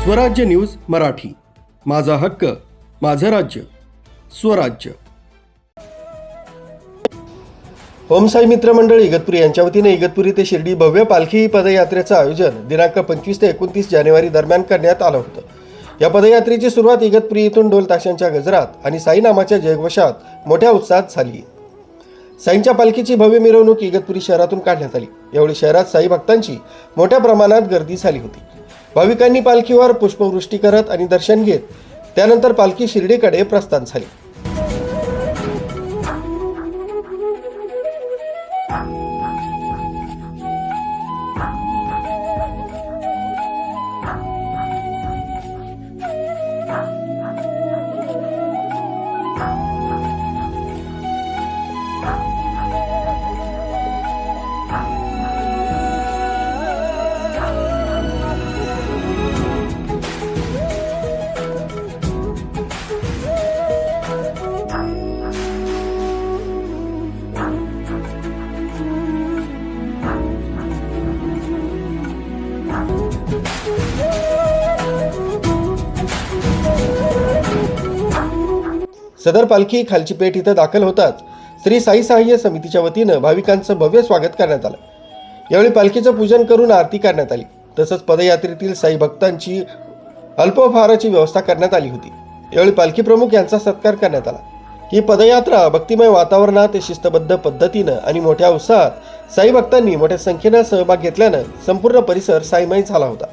स्वराज्य न्यूज मराठी. माझा हक्क माझं राज्य स्वराज्य. ओमसाई मित्र मंडळ इगतपुरी यांच्या वतीने इगतपुरी ते शिर्डी भव्य पालखी पदयात्रेचं आयोजन दिनांक पंचवीस ते एकोणतीस जानेवारी दरम्यान करण्यात आलं होतं. या पदयात्रेची सुरुवात इगतपुरी इथून ढोल ताशांच्या गजरात आणि साईनामाच्या जयघोषात मोठ्या उत्साहात झाली. साईंच्या पालखीची भव्य मिरवणूक इगतपुरी शहरातून काढण्यात आली. यावेळी शहरात साई भक्तांची मोठ्या प्रमाणात गर्दी झाली होती. भाविकांनी पालखीवर पुष्पवृष्टी करत आणि दर्शन घेत त्यानंतर पालखी शिर्डीकडे प्रस्थान झाली. सदर पालखी खालची पेठ इथं दाखल होताच श्री साई सहाय्य समितीच्या वतीनं भाविकांचं भव्य स्वागत करण्यात आलं. यावेळी पालखीचं पूजन करून आरती करण्यात आली. तसंच पदयात्रेतील साई भक्तांची अल्पहाराची व्यवस्था करण्यात आली होती. यावेळी पालखी प्रमुख यांचा सत्कार करण्यात आला. ही पदयात्रा भक्तिमय वातावरणात शिस्तबद्ध पद्धतीनं आणि मोठ्या उत्साहात साई भक्तांनी मोठ्या संख्येनं सहभाग घेतल्यानं संपूर्ण परिसर साईमय झाला होता.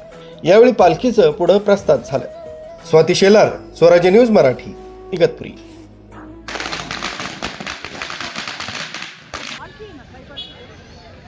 यावेळी पालखीचं पुढं प्रस्ताव झालं. स्वाती शेलार स्वराज्य न्यूज मराठी इगतपुरी.